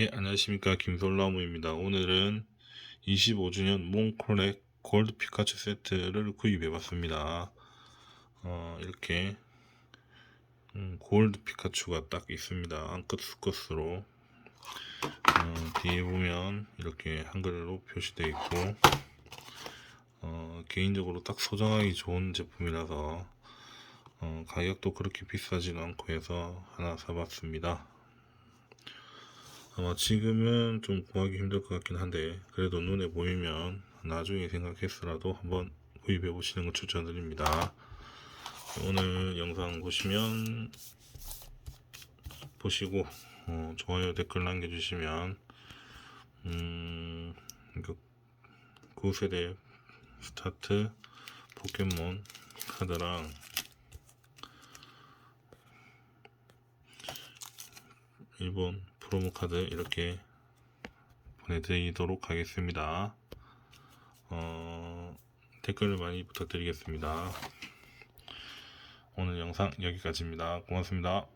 예, 안녕하십니까. 김솔나무입니다. 오늘은 25주년 몽콜렉 골드 피카츄 세트를 구입해 봤습니다. 어, 이렇게, 음, 골드 피카츄가 딱 있습니다. 안끝 수컷으로. 어, 뒤에 보면 이렇게 한글로 표시되어 있고, 어, 개인적으로 딱 소장하기 좋은 제품이라서, 어, 가격도 그렇게 비싸진 않고 해서 하나 사봤습니다. 아마 지금은 좀 구하기 힘들 것 같긴 한데 그래도 눈에 보이면 나중에 생각해서라도 한번 구입해 보시는 걸 추천드립니다. 오늘 영상 보시면 보시고 어, 좋아요 댓글 남겨주시면 음, 이거 9세대 스타트 포켓몬 카드랑 일본 프로모 카드 이렇게 보내드리도록 하겠습니다. 어, 댓글을 많이 부탁드리겠습니다. 오늘 영상 여기까지입니다. 고맙습니다.